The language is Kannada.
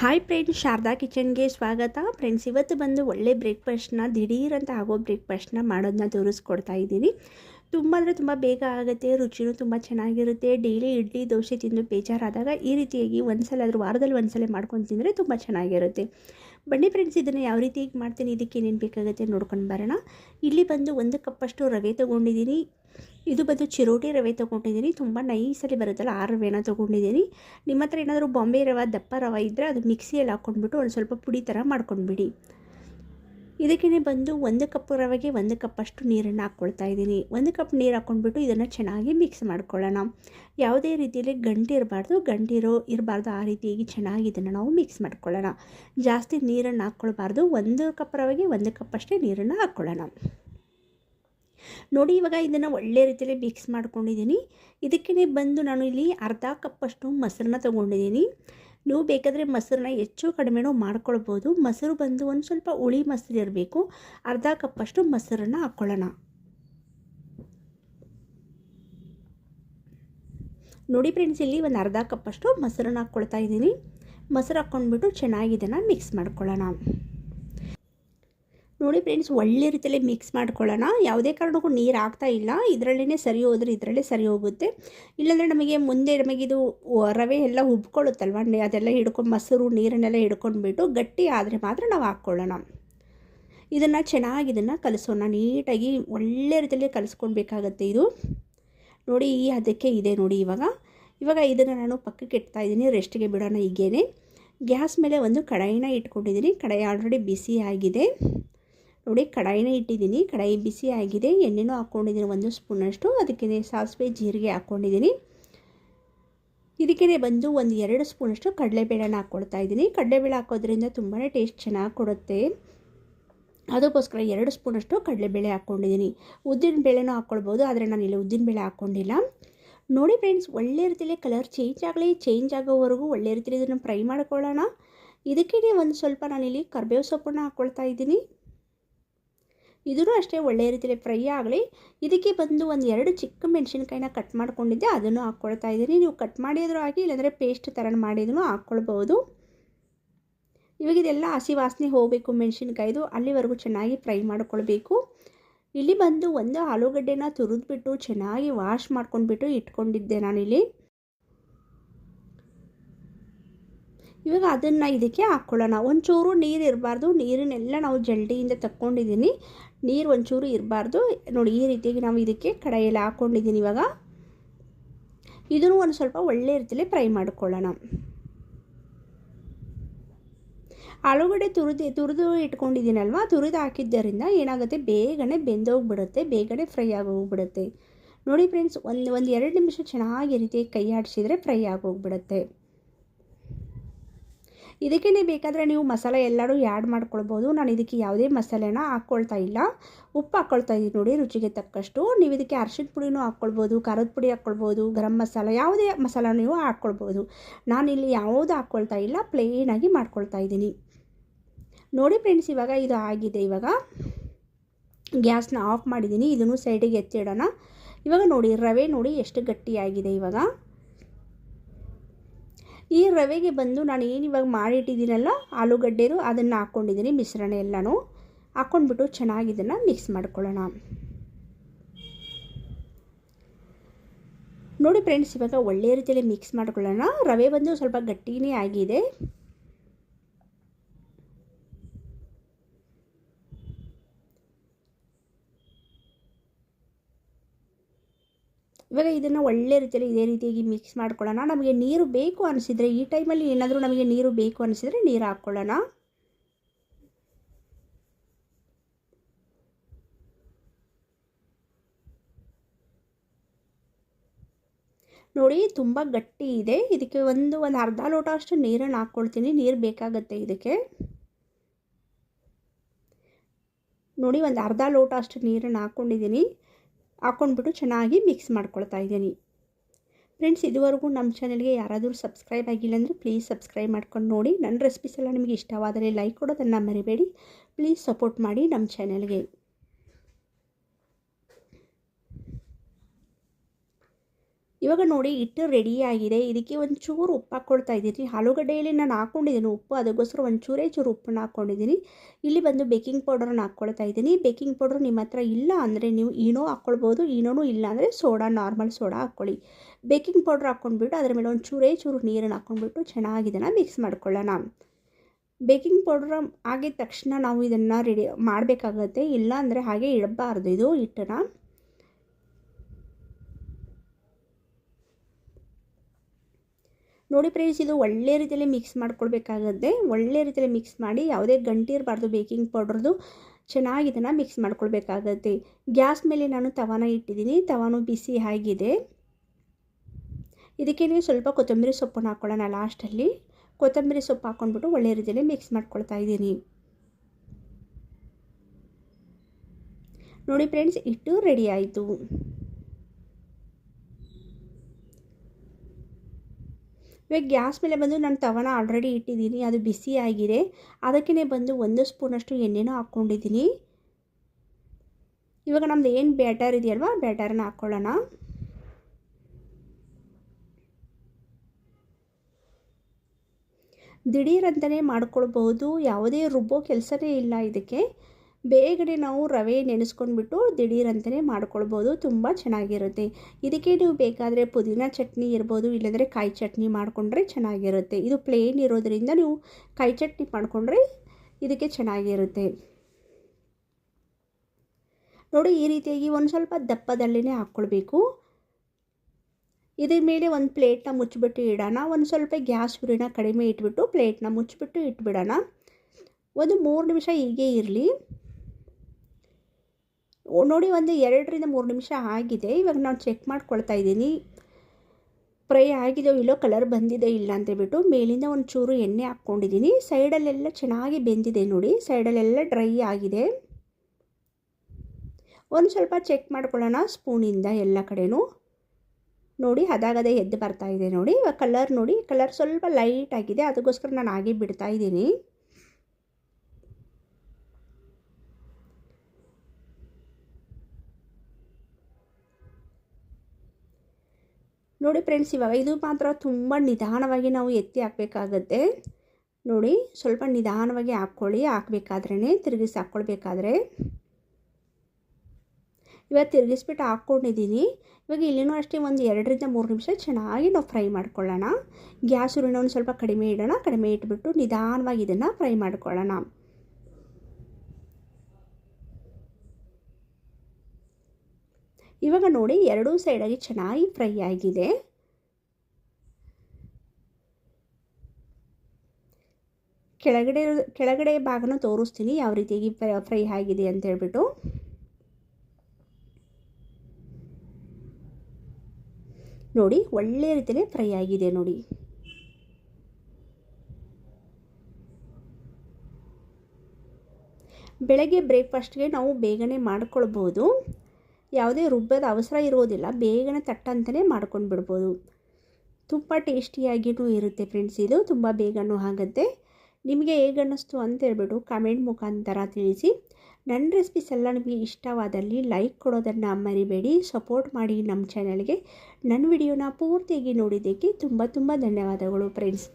ಹಾಯ್ ಫ್ರೆಂಡ್ಸ್ ಶಾರದಾ ಕಿಚನ್ಗೆ ಸ್ವಾಗತ. ಫ್ರೆಂಡ್ಸ್ ಇವತ್ತು ಬಂದು ಒಳ್ಳೆ ಬ್ರೇಕ್ಫಾಸ್ಟ್ನ ದಿಢೀರಂತ ಆಗೋ ಬ್ರೇಕ್ಫಾಸ್ಟ್ನ ಮಾಡೋದನ್ನ ತೋರಿಸ್ಕೊಡ್ತಾ ಇದ್ದೀನಿ. ತುಂಬ ಅಂದರೆ ತುಂಬ ಬೇಗ ಆಗುತ್ತೆ, ರುಚಿನೂ ತುಂಬ ಚೆನ್ನಾಗಿರುತ್ತೆ. ಡೈಲಿ ಇಡ್ಲಿ, ದೋಸೆ ತಿಂದು ಬೇಜಾರಾದಾಗ ಈ ರೀತಿಯಾಗಿ ಒಂದ್ಸಲ ಆದರೂ ವಾರದಲ್ಲಿ ಒಂದ್ಸಲ ಮಾಡ್ಕೊಂಡು ತಿಂದರೆ ತುಂಬ ಚೆನ್ನಾಗಿರುತ್ತೆ. ಬನ್ನಿ ಫ್ರೆಂಡ್ಸ್ ಇದನ್ನು ಯಾವ ರೀತಿಯಾಗಿ ಮಾಡ್ತೀನಿ, ಇದಕ್ಕೆ ಏನೇನು ಬೇಕಾಗುತ್ತೆ ನೋಡ್ಕೊಂಡು ಬರೋಣ. ಇಲ್ಲಿ ಬಂದು ಒಂದು ಕಪ್ಪಷ್ಟು ರವೆ ತೊಗೊಂಡಿದ್ದೀನಿ. ಇದು ಬಂದು ಚಿರೋಟಿ ರವೆ ತೊಗೊಂಡಿದ್ದೀನಿ. ತುಂಬ ನೈಸಲ್ಲಿ ಬರುತ್ತಲ್ಲ ಆ ರವೆನ ತೊಗೊಂಡಿದ್ದೀನಿ. ನಿಮ್ಮ ಹತ್ರ ಏನಾದರೂ ಬಾಂಬೆ ರವೆ, ದಪ್ಪ ರವೆ ಇದ್ದರೆ ಅದು ಮಿಕ್ಸಿಯಲ್ಲಿ ಹಾಕ್ಕೊಂಡ್ಬಿಟ್ಟು ಒಂದು ಸ್ವಲ್ಪ ಪುಡಿ ಥರ ಮಾಡ್ಕೊಂಡ್ಬಿಡಿ. ಇದಕ್ಕೇ ಬಂದು ಒಂದು ಕಪ್ ರವೆಗೆ ಒಂದು ಕಪ್ಪಷ್ಟು ನೀರನ್ನು ಹಾಕ್ಕೊಳ್ತಾ ಇದ್ದೀನಿ. ಒಂದು ಕಪ್ ನೀರು ಹಾಕ್ಕೊಂಡ್ಬಿಟ್ಟು ಇದನ್ನು ಚೆನ್ನಾಗಿ ಮಿಕ್ಸ್ ಮಾಡ್ಕೊಳ್ಳೋಣ. ಯಾವುದೇ ರೀತಿಯಲ್ಲಿ ಗಂಟು ಇರಬಾರ್ದು ಗಂಟಿರೋ ಇರಬಾರ್ದು ಆ ರೀತಿಯಾಗಿ ಚೆನ್ನಾಗಿ ಇದನ್ನು ನಾವು ಮಿಕ್ಸ್ ಮಾಡ್ಕೊಳ್ಳೋಣ. ಜಾಸ್ತಿ ನೀರನ್ನು ಹಾಕ್ಕೊಳ್ಬಾರ್ದು ಒಂದು ಕಪ್ ರವೆಗೆ ಒಂದು ಕಪ್ಪಷ್ಟೇ ನೀರನ್ನು ಹಾಕ್ಕೊಳ್ಳೋಣ ನೋಡಿ, ಇವಾಗ ಇದನ್ನು ಒಳ್ಳೆ ರೀತಿಯಲ್ಲಿ ಮಿಕ್ಸ್ ಮಾಡ್ಕೊಂಡಿದ್ದೀನಿ. ಇದಕ್ಕೇ ಬಂದು ನಾನು ಇಲ್ಲಿ ಅರ್ಧ ಕಪ್ಪಷ್ಟು ಮೊಸರನ್ನ ತೊಗೊಂಡಿದ್ದೀನಿ. ನೀವು ಬೇಕಾದರೆ ಮೊಸರನ್ನ ಹೆಚ್ಚು ಕಡಿಮೆನೂ ಮಾಡ್ಕೊಳ್ಬೋದು. ಮೊಸರು ಬಂದು ಒಂದು ಸ್ವಲ್ಪ ಹುಳಿ ಮೊಸರು ಇರಬೇಕು. ಅರ್ಧ ಕಪ್ಪಷ್ಟು ಮೊಸರನ್ನ ಹಾಕ್ಕೊಳ್ಳೋಣ ನೋಡಿ ಫ್ರೆಂಡ್ಸ್ ಇಲ್ಲಿ ಒಂದು ಅರ್ಧ ಕಪ್ಪಷ್ಟು ಮೊಸರನ್ನ ಹಾಕ್ಕೊಳ್ತಾ ಇದ್ದೀನಿ. ಮೊಸರು ಹಾಕ್ಕೊಂಡ್ಬಿಟ್ಟು ಚೆನ್ನಾಗಿ ಇದನ್ನು ಮಿಕ್ಸ್ ಮಾಡ್ಕೊಳ್ಳೋಣ. ನೋಡಿ ಫ್ರೆಂಡ್ಸ್ ಒಳ್ಳೆ ರೀತಿಯಲ್ಲಿ ಮಿಕ್ಸ್ ಮಾಡ್ಕೊಳ್ಳೋಣ. ಯಾವುದೇ ಕಾರಣಕ್ಕೂ ನೀರು ಆಗ್ತಾ ಇಲ್ಲ. ಇದರಲ್ಲೇ ಸರಿ ಹೋದ್ರೆ ಇದರಲ್ಲೇ ಸರಿ ಹೋಗುತ್ತೆ. ಇಲ್ಲಾಂದರೆ ನಮಗೆ ಮುಂದೆ ನಮಗಿದು ರವೆ ಎಲ್ಲ ಉಬ್ಕೊಳ್ಳುತ್ತಲ್ವ? ಅದೆಲ್ಲ ಹಿಡ್ಕೊಂಡು ಮೊಸರು, ನೀರನ್ನೆಲ್ಲ ಹಿಡ್ಕೊಂಡ್ಬಿಟ್ಟು ಗಟ್ಟಿ ಆದರೆ ಮಾತ್ರ ನಾವು ಹಾಕ್ಕೊಳ್ಳೋಣ. ಇದನ್ನು ಚೆನ್ನಾಗಿ ಇದನ್ನು ಕಲಿಸೋಣ. ನೀಟಾಗಿ ಒಳ್ಳೆ ರೀತಿಯಲ್ಲಿ ಕಲಿಸ್ಕೊಳ್ಬೇಕಾಗತ್ತೆ ಇದು. ನೋಡಿ, ಈ ಅದಕ್ಕೆ ಇದೆ ನೋಡಿ ಇವಾಗ. ಇವಾಗ ಇದನ್ನು ನಾನು ಪಕ್ಕಕ್ಕೆ ಇಡ್ತಾ ಇದ್ದೀನಿ ರೆಸ್ಟಿಗೆ ಬಿಡೋಣ ಈಗೇನೆ ಗ್ಯಾಸ್ ಮೇಲೆ ಒಂದು ಕಡಾಯಿನ ಇಟ್ಕೊಂಡಿದ್ದೀನಿ. ಕಡಾಯಿ ಆಲ್ರೆಡಿ ಬಿಸಿ ಆಗಿದೆ. ನೋಡಿ ಕಡಾಯಿನ ಇಟ್ಟಿದ್ದೀನಿ. ಕಡಾಯಿ ಬಿಸಿ ಆಗಿದೆ. ಎಣ್ಣೆನೂ ಹಾಕ್ಕೊಂಡಿದ್ದೀನಿ ಒಂದು ಸ್ಪೂನಷ್ಟು. ಅದಕ್ಕೆ ಸಾಸಿವೆ, ಜೀರಿಗೆ ಹಾಕ್ಕೊಂಡಿದ್ದೀನಿ ಇದಕ್ಕೆ ಬಂದು ಒಂದು ಎರಡು ಸ್ಪೂನಷ್ಟು ಕಡಲೆಬೇಳೆನ ಹಾಕ್ಕೊಳ್ತಾ ಇದ್ದೀನಿ. ಕಡಲೆಬೇಳೆ ಹಾಕೋದ್ರಿಂದ ತುಂಬಾ ಟೇಸ್ಟ್ ಚೆನ್ನಾಗಿ ಕೊಡುತ್ತೆ. ಅದಕ್ಕೋಸ್ಕರ ಎರಡು ಸ್ಪೂನಷ್ಟು ಕಡಲೆಬೇಳೆ ಹಾಕ್ಕೊಂಡಿದ್ದೀನಿ ಉದ್ದಿನ ಬೇಳೆನೂ ಹಾಕ್ಕೊಳ್ಬೋದು ಆದರೆ ನಾನು ಇಲ್ಲಿ ಉದ್ದಿನ ಬೇಳೆ ಹಾಕ್ಕೊಂಡಿಲ್ಲ ನೋಡಿ ಫ್ರೆಂಡ್ಸ್, ಒಳ್ಳೆ ರೀತಿಯಲ್ಲಿ ಕಲರ್ ಚೇಂಜ್ ಆಗಲಿ, ಚೇಂಜ್ ಆಗೋವರೆಗೂ ಒಳ್ಳೆ ರೀತಿಯಲ್ಲಿ ಇದನ್ನು ಫ್ರೈ ಮಾಡ್ಕೊಳ್ಳೋಣ. ಇದಕ್ಕೇ ಒಂದು ಸ್ವಲ್ಪ ನಾನಿಲ್ಲಿ ಕರ್ಬೇವು ಸೊಪ್ಪನ್ನು ಹಾಕ್ಕೊಳ್ತಾ ಇದ್ದೀನಿ. ಇದೂ ಅಷ್ಟೇ ಒಳ್ಳೆಯ ರೀತಿಯಲ್ಲಿ ಫ್ರೈ ಆಗಲಿ. ಇದಕ್ಕೆ ಬಂದು ಒಂದು ಎರಡು ಚಿಕ್ಕ ಮೆಣಸಿನ್ಕಾಯಿನ ಕಟ್ ಮಾಡ್ಕೊಂಡಿದ್ದೆ, ಅದನ್ನು ಹಾಕ್ಕೊಳ್ತಾ ಇದ್ದೀನಿ. ನೀವು ಕಟ್ ಮಾಡಿದರೂ ಆಗಿ ಇಲ್ಲಾಂದರೆ ಪೇಸ್ಟ್ ಥರ ಮಾಡಿದ್ರು ಹಾಕ್ಕೊಳ್ಬೋದು ಇವಾಗ ಇದೆಲ್ಲ ಹಸಿ ವಾಸನೆ ಹೋಗಬೇಕು ಮೆಣಸಿನ್ಕಾಯ್ದು, ಅಲ್ಲಿವರೆಗೂ ಚೆನ್ನಾಗಿ ಫ್ರೈ ಮಾಡ್ಕೊಳ್ಬೇಕು. ಇಲ್ಲಿ ಬಂದು ಒಂದು ಆಲೂಗಡ್ಡೆನ ತುರಿದ್ಬಿಟ್ಟು ಚೆನ್ನಾಗಿ ವಾಶ್ ಮಾಡ್ಕೊಂಡ್ಬಿಟ್ಟು ಇಟ್ಕೊಂಡಿದ್ದೆ ನಾನಿಲ್ಲಿ. ಇವಾಗ ಅದನ್ನು ಇದಕ್ಕೆ ಹಾಕ್ಕೊಳ್ಳೋಣ ಒಂಚೂರು ನೀರು ಇರಬಾರ್ದು. ನೀರನ್ನೆಲ್ಲ ನಾವು ಜಲ್ಡಿಯಿಂದ ತಕ್ಕೊಂಡಿದ್ದೀನಿ ನೀರು ಒಂಚೂರು ಇರಬಾರ್ದು. ನೋಡಿ, ಈ ರೀತಿಯಾಗಿ ನಾವು ಇದಕ್ಕೆ ಕಡಾಯಲ್ಲಿ ಹಾಕ್ಕೊಂಡಿದ್ದೀನಿ ಇವಾಗ. ಇದನ್ನು ಒಂದು ಸ್ವಲ್ಪ ಒಳ್ಳೆ ರೀತಿಯಲ್ಲಿ ಫ್ರೈ ಮಾಡ್ಕೊಳ್ಳೋಣ. ಆಲೂಗಡ್ಡೆ ತುರಿದು ತುರಿದು ಇಟ್ಕೊಂಡಿದ್ದೀನಲ್ವ ತುರಿದು ಹಾಕಿದ್ದರಿಂದ ಏನಾಗುತ್ತೆ? ಬೇಗನೆ ಬೆಂದೋಗ್ಬಿಡುತ್ತೆ. ಬೇಗನೆ ಫ್ರೈ ಆಗೋಗ್ಬಿಡುತ್ತೆ. ನೋಡಿ, ಫ್ರೆಂಡ್ಸ್, ಒಂದು ಒಂದು ಎರಡು ನಿಮಿಷ ಚೆನ್ನಾಗಿ ರೀತಿ ಕೈ ಆಡಿಸಿದರೆ ಫ್ರೈ ಆಗೋಗ್ಬಿಡುತ್ತೆ. ಇದಕ್ಕೇ ಬೇಕಾದರೆ ನೀವು ಮಸಾಲೆ ಎಲ್ಲರೂ ಆ್ಯಡ್ ಮಾಡ್ಕೊಳ್ಬೋದು. ನಾನು ಇದಕ್ಕೆ ಯಾವುದೇ ಮಸಾಲೆನ ಹಾಕ್ಕೊಳ್ತಾ ಇಲ್ಲ. ಉಪ್ಪು ಹಾಕ್ಕೊಳ್ತಾ ಇದ್ದೀನಿ ನೋಡಿ, ರುಚಿಗೆ ತಕ್ಕಷ್ಟು. ನೀವು ಇದಕ್ಕೆ ಅರ್ಶಿನ ಪುಡಿನೂ ಹಾಕ್ಕೊಳ್ಬೋದು ಖಾರದ ಪುಡಿ ಹಾಕ್ಕೊಳ್ಬೋದು ಗರಂ ಮಸಾಲ, ಯಾವುದೇ ಮಸಾಲ ನೀವು ಹಾಕ್ಕೊಳ್ಬೋದು ನಾನಿಲ್ಲಿ ಯಾವುದು ಹಾಕ್ಕೊಳ್ತಾ ಇಲ್ಲ ಪ್ಲೇನಾಗಿ ಮಾಡ್ಕೊಳ್ತಾ ಇದ್ದೀನಿ ನೋಡಿ ಫ್ರೆಂಡ್ಸ್ ಇವಾಗ ಇದು ಆಗಿದೆ. ಇವಾಗ ಗ್ಯಾಸ್ನ ಆಫ್ ಮಾಡಿದ್ದೀನಿ ಇದನ್ನು ಸೈಡಿಗೆ ಎತ್ತಿಡೋಣ ಇವಾಗ ನೋಡಿ, ರವೆ ನೋಡಿ ಎಷ್ಟು ಗಟ್ಟಿಯಾಗಿದೆ ಇವಾಗ. ಈ ರವೆಗೆ ಬಂದು ನಾನು ಏನು ಇವಾಗ ಮಾಡಿಟ್ಟಿದ್ದೀನಲ್ಲ ಆಲೂಗಡ್ಡೆದು ಅದನ್ನು ಹಾಕ್ಕೊಂಡಿದ್ದೀನಿ ಮಿಶ್ರಣ ಎಲ್ಲನೂ. ಹಾಕ್ಕೊಂಡ್ಬಿಟ್ಟು ಚೆನ್ನಾಗಿ ಇದನ್ನು ಮಿಕ್ಸ್ ಮಾಡ್ಕೊಳ್ಳೋಣ. ನೋಡಿ ಫ್ರೆಂಡ್ಸ್ ಇವಾಗ ಒಳ್ಳೆಯ ರೀತಿಯಲ್ಲಿ ಮಿಕ್ಸ್ ಮಾಡ್ಕೊಳ್ಳೋಣ. ರವೆ ಬಂದು ಸ್ವಲ್ಪ ಗಟ್ಟಿನೇ ಆಗಿದೆ. ಇವಾಗ ಇದನ್ನು ಒಳ್ಳೆ ರೀತಿಯಲ್ಲಿ ಇದೇ ರೀತಿಯಾಗಿ ಮಿಕ್ಸ್ ಮಾಡ್ಕೊಳ್ಳೋಣ. ನಮಗೆ ನೀರು ಬೇಕು ಅನಿಸಿದರೆ ಈ ಟೈಮಲ್ಲಿ ಏನಾದರೂ ನಮಗೆ ನೀರು ಬೇಕು ಅನಿಸಿದರೆ ನೀರು ಹಾಕ್ಕೊಳ್ಳೋಣ. ನೋಡಿ ತುಂಬ ಗಟ್ಟಿ ಇದೆ. ಇದಕ್ಕೆ ಒಂದು ಒಂದು ಅರ್ಧ ಲೋಟ ಅಷ್ಟು ನೀರನ್ನು ಹಾಕ್ಕೊಳ್ತೀನಿ. ನೀರು ಬೇಕಾಗತ್ತೆ ಇದಕ್ಕೆ. ನೋಡಿ ಒಂದು ಅರ್ಧ ಲೋಟ ಅಷ್ಟು ನೀರನ್ನು ಹಾಕ್ಕೊಂಡಿದ್ದೀನಿ. ಹಾಕ್ಕೊಂಡ್ಬಿಟ್ಟು ಚೆನ್ನಾಗಿ ಮಿಕ್ಸ್ ಮಾಡ್ಕೊಳ್ತಾ ಇದ್ದೀನಿ. ಫ್ರೆಂಡ್ಸ್ ಇದುವರೆಗೂ ನಮ್ಮ ಚಾನಲ್ಗೆ ಯಾರಾದರೂ ಸಬ್ಸ್ಕ್ರೈಬ್ ಆಗಿಲ್ಲ ಅಂದರೆ ಪ್ಲೀಸ್ ಸಬ್ಸ್ಕ್ರೈಬ್ ಮಾಡ್ಕೊಂಡು ನೋಡಿ. ನನ್ನ ರೆಸಿಪೀಸ್ ಎಲ್ಲ ನಿಮಗೆ ಇಷ್ಟವಾದರೆ ಲೈಕ್ ಕೊಡೋದನ್ನು ಮರಿಬೇಡಿ. ಪ್ಲೀಸ್ ಸಪೋರ್ಟ್ ಮಾಡಿ ನಮ್ಮ ಚಾನಲ್ಗೆ ಇವಾಗ ನೋಡಿ ಹಿಟ್ಟು ರೆಡಿ ಆಗಿದೆ. ಇದಕ್ಕೆ ಒಂಚೂರು ಉಪ್ಪು ಹಾಕ್ಕೊಳ್ತಾ ಇದ್ದೀನಿ. ಆಲೂಗಡ್ಡೆಯಲ್ಲಿ ನಾನು ಹಾಕ್ಕೊಂಡಿದ್ದೀನಿ ಉಪ್ಪು. ಅದಕ್ಕೋಸ್ಕರ ಒಂಚೂರೇ ಚೂರು ಉಪ್ಪನ್ನು ಹಾಕ್ಕೊಂಡಿದ್ದೀನಿ ಇಲ್ಲಿ ಬಂದು ಬೇಕಿಂಗ್ ಪೌಡರನ್ನ ಹಾಕ್ಕೊಳ್ತಾ ಇದ್ದೀನಿ. ಬೇಕಿಂಗ್ ಪೌಡ್ರ್ ನಿಮ್ಮ ಹತ್ರ ಇಲ್ಲ ಅಂದರೆ ನೀವು ಈನೋ ಹಾಕ್ಕೊಳ್ಬೋದು ಈನೋನು ಇಲ್ಲ ಅಂದರೆ ಸೋಡಾ ನಾರ್ಮಲ್ ಸೋಡಾ ಹಾಕ್ಕೊಳ್ಳಿ. ಬೇಕಿಂಗ್ ಪೌಡ್ರ್ ಹಾಕ್ಕೊಂಡ್ಬಿಟ್ಟು ಅದರ ಮೇಲೆ ಒಂಚೂರೇ ಚೂರೇ ಚೂರು ನೀರನ್ನು ಹಾಕ್ಕೊಂಡ್ಬಿಟ್ಟು ಚೆನ್ನಾಗಿ ಇದನ್ನು ಮಿಕ್ಸ್ ಮಾಡ್ಕೊಳ್ಳೋಣ. ಬೇಕಿಂಗ್ ಪೌಡ್ರ್ ಆಗಿದ ತಕ್ಷಣ ನಾವು ಇದನ್ನು ರೆಡಿ ಮಾಡಬೇಕಾಗತ್ತೆ. ಇಲ್ಲ ಅಂದರೆ ಹಾಗೆ ಇಡಬಾರ್ದು. ಇದು ಹಿಟ್ಟನ್ನು. ನೋಡಿ ಫ್ರೆಂಡ್ಸ್, ಇದು ಒಳ್ಳೆ ರೀತಿಯಲ್ಲಿ ಮಿಕ್ಸ್ ಮಾಡ್ಕೊಳ್ಬೇಕಾಗತ್ತೆ. ಒಳ್ಳೆ ರೀತಿಯಲ್ಲಿ ಮಿಕ್ಸ್ ಮಾಡಿ ಯಾವುದೇ ಗಂಟಿ ಇರಬಾರ್ದು ಬೇಕಿಂಗ್ ಪೌಡ್ರದು ಚೆನ್ನಾಗಿ ಇದನ್ನು ಮಿಕ್ಸ್ ಮಾಡ್ಕೊಳ್ಬೇಕಾಗತ್ತೆ. ಗ್ಯಾಸ್ ಮೇಲೆ ನಾನು ತವಾನ ಇಟ್ಟಿದ್ದೀನಿ. ತವಾನು ಬಿಸಿ ಆಗಿದೆ. ಇದಕ್ಕೆ ನೀವು ಸ್ವಲ್ಪ ಕೊತ್ತಂಬರಿ ಸೊಪ್ಪನ್ನು ಹಾಕ್ಕೊಳ್ಳೋಣ ಲಾಸ್ಟಲ್ಲಿ ಕೊತ್ತಂಬರಿ ಸೊಪ್ಪು ಹಾಕ್ಕೊಂಡ್ಬಿಟ್ಟು ಒಳ್ಳೆ ರೀತಿಯಲ್ಲಿ ಮಿಕ್ಸ್ ಮಾಡ್ಕೊಳ್ತಾ ಇದ್ದೀನಿ. ನೋಡಿ ಫ್ರೆಂಡ್ಸ್, ಇಟ್ಟು ರೆಡಿ ಆಯಿತು. ಇವಾಗ ಗ್ಯಾಸ್ ಮೇಲೆ ಬಂದು ನಾನು ತವನ ಆಲ್ರೆಡಿ ಇಟ್ಟಿದ್ದೀನಿ, ಅದು ಬಿಸಿ ಆಗಿದೆ. ಅದಕ್ಕೇ ಬಂದು ಒಂದು ಸ್ಪೂನಷ್ಟು ಎಣ್ಣೆನೂ ಹಾಕ್ಕೊಂಡಿದ್ದೀನಿ. ಇವಾಗ ನಮ್ದು ಏನು ಬ್ಯಾಟರ್ ಇದೆಯಲ್ವಾ ಬ್ಯಾಟರ್ನ ಹಾಕ್ಕೊಳ್ಳೋಣ ದಿಢೀರಂತಲೇ ಮಾಡ್ಕೊಳ್ಬಹುದು, ಯಾವುದೇ ರುಬ್ಬೋ ಕೆಲಸವೇ ಇಲ್ಲ ಇದಕ್ಕೆ. ಬೇಗನೆ ನಾವು ರವೆ ನೆನೆಸ್ಕೊಂಡ್ಬಿಟ್ಟು ದಿಢೀರಂತಲೇ ಮಾಡ್ಕೊಳ್ಬೋದು, ತುಂಬ ಚೆನ್ನಾಗಿರುತ್ತೆ. ಇದಕ್ಕೆ ನೀವು ಬೇಕಾದರೆ ಪುದೀನ ಚಟ್ನಿ ಇರ್ಬೋದು, ಇಲ್ಲಾಂದರೆ ಕಾಯಿ ಚಟ್ನಿ ಮಾಡಿಕೊಂಡ್ರೆ ಚೆನ್ನಾಗಿರುತ್ತೆ. ಇದು ಪ್ಲೇನ್ ಇರೋದರಿಂದ ನೀವು ಕಾಯಿ ಚಟ್ನಿ ಮಾಡಿಕೊಂಡ್ರೆ ಇದಕ್ಕೆ ಚೆನ್ನಾಗಿರುತ್ತೆ. ನೋಡಿ, ಈ ರೀತಿಯಾಗಿ ಒಂದು ಸ್ವಲ್ಪ ದಪ್ಪದಲ್ಲಿನೇ ಹಾಕ್ಕೊಳ್ಬೇಕು. ಇದ್ರ ಮೇಲೆ ಒಂದು ಪ್ಲೇಟ್ನ ಮುಚ್ಚಿಬಿಟ್ಟು ಇಡೋಣ. ಒಂದು ಸ್ವಲ್ಪ ಗ್ಯಾಸ್ ಉರಿನ ಕಡಿಮೆ ಇಟ್ಬಿಟ್ಟು ಪ್ಲೇಟ್ನ ಮುಚ್ಚಿಬಿಟ್ಟು ಇಟ್ಬಿಡೋಣ. ಒಂದು ಮೂರು ನಿಮಿಷ ಹೀಗೆ ಇರಲಿ. ನೋಡಿ ಒಂದು ಎರಡರಿಂದ ಮೂರು ನಿಮಿಷ ಆಗಿದೆ. ಇವಾಗ ನಾನು ಚೆಕ್ ಮಾಡ್ಕೊಳ್ತಾ ಇದ್ದೀನಿ. ಫ್ರೈ ಆಗಿದೆಯೋ ಇಲ್ಲೋ ಕಲರ್ ಬಂದಿದೆ ಇಲ್ಲ ಅಂತೇಳ್ಬಿಟ್ಟು ಮೇಲಿಂದ ಒಂದು ಚೂರು ಎಣ್ಣೆ ಹಾಕ್ಕೊಂಡಿದ್ದೀನಿ. ಸೈಡಲ್ಲೆಲ್ಲ ಚೆನ್ನಾಗಿ ಬೆಂದಿದೆ ನೋಡಿ. ಸೈಡಲ್ಲೆಲ್ಲ ಡ್ರೈ ಆಗಿದೆ. ಒಂದು ಸ್ವಲ್ಪ ಚೆಕ್ ಮಾಡ್ಕೊಳ್ಳೋಣ ಸ್ಪೂನಿಂದ ಎಲ್ಲ ಕಡೆಯೂ ನೋಡಿ ಅದಾಗದೇ ಎದ್ದು ಬರ್ತಾ ಇದೆ ನೋಡಿ. ಇವಾಗ ಕಲರ್ ನೋಡಿ. ಕಲರ್ ಸ್ವಲ್ಪ ಲೈಟ್ ಆಗಿದೆ. ಅದಕ್ಕೋಸ್ಕರ ನಾನು ಹಾಗೆ ಬಿಡ್ತಾ ಇದ್ದೀನಿ. ನೋಡಿ ಫ್ರೆಂಡ್ಸ್, ಇವಾಗ ಇದು ಮಾತ್ರ ತುಂಬ ನಿಧಾನವಾಗಿ ನಾವು ಎತ್ತಿ ಹಾಕಬೇಕಾಗತ್ತೆ. ನೋಡಿ, ಸ್ವಲ್ಪ ನಿಧಾನವಾಗಿ ಹಾಕ್ಕೊಳ್ಳಿ. ಹಾಕ್ಬೇಕಾದ್ರೇ ತಿರುಗಿಸಿ ಹಾಕ್ಕೊಳ್ಬೇಕಾದ್ರೆ. ಇವಾಗ ತಿರುಗಿಸ್ಬಿಟ್ಟು ಹಾಕ್ಕೊಂಡಿದ್ದೀನಿ. ಇವಾಗ ಇಲ್ಲಿನೂ ಅಷ್ಟೇ ಒಂದು ಎರಡರಿಂದ ಮೂರು ನಿಮಿಷ ಚೆನ್ನಾಗಿ ನಾವು ಫ್ರೈ ಮಾಡ್ಕೊಳ್ಳೋಣ. ಗ್ಯಾಸ್ ಉರಿನ ಒಂದು ಸ್ವಲ್ಪ ಕಡಿಮೆ ಇಡೋಣ. ಕಡಿಮೆ ಇಟ್ಬಿಟ್ಟು ನಿಧಾನವಾಗಿ ಇದನ್ನು ಫ್ರೈ ಮಾಡ್ಕೊಳ್ಳೋಣ. ಇವಾಗ ನೋಡಿ ಎರಡೂ ಸೈಡಾಗಿ ಚೆನ್ನಾಗಿ ಫ್ರೈ ಆಗಿದೆ. ಕೆಳಗಡೆ ಕೆಳಗಡೆ ಭಾಗನ ತೋರಿಸ್ತೀನಿ ಯಾವ ರೀತಿಯಾಗಿ ಫ್ರೈ ಆಗಿದೆ ಅಂತ ಹೇಳ್ಬಿಟ್ಟು. ನೋಡಿ ಒಳ್ಳೆಯ ರೀತಿಯಲ್ಲಿ ಫ್ರೈ ಆಗಿದೆ ನೋಡಿ. ಬೆಳಗ್ಗೆ ಬ್ರೇಕ್ಫಾಸ್ಟ್ಗೆ ನಾವು ಬೇಗನೆ ಮಾಡ್ಕೊಳ್ಬೋದು. ಯಾವುದೇ ರುಬ್ಬದ ಅವಸರ ಇರೋದಿಲ್ಲ ಬೇಗನೆ ತಟ್ಟಂತಲೇ ಮಾಡ್ಕೊಂಡು ಬಿಡ್ಬೋದು. ತುಂಬ ಟೇಸ್ಟಿಯಾಗಿಯೂ ಇರುತ್ತೆ ಫ್ರೆಂಡ್ಸ್ ಇದು. ತುಂಬ ಬೇಗನೂ ಆಗುತ್ತೆ. ನಿಮಗೆ ಹೇಗೆ ಅನ್ನಿಸ್ತು ಅಂತ ಹೇಳ್ಬಿಟ್ಟು ಕಮೆಂಟ್ ಮುಖಾಂತರ ತಿಳಿಸಿ. ನನ್ನ ರೆಸಿಪೀಸ್ ಎಲ್ಲ ನಿಮಗೆ ಇಷ್ಟವಾದಲ್ಲಿ ಲೈಕ್ ಕೊಡೋದನ್ನು ಮರಿಬೇಡಿ. ಸಪೋರ್ಟ್ ಮಾಡಿ ನಮ್ಮ ಚಾನಲ್ಗೆ ನನ್ನ ವಿಡಿಯೋನ ಪೂರ್ತಿಯಾಗಿ ನೋಡಿದ್ದಕ್ಕೆ ತುಂಬ ತುಂಬ ಧನ್ಯವಾದಗಳು ಫ್ರೆಂಡ್ಸ್.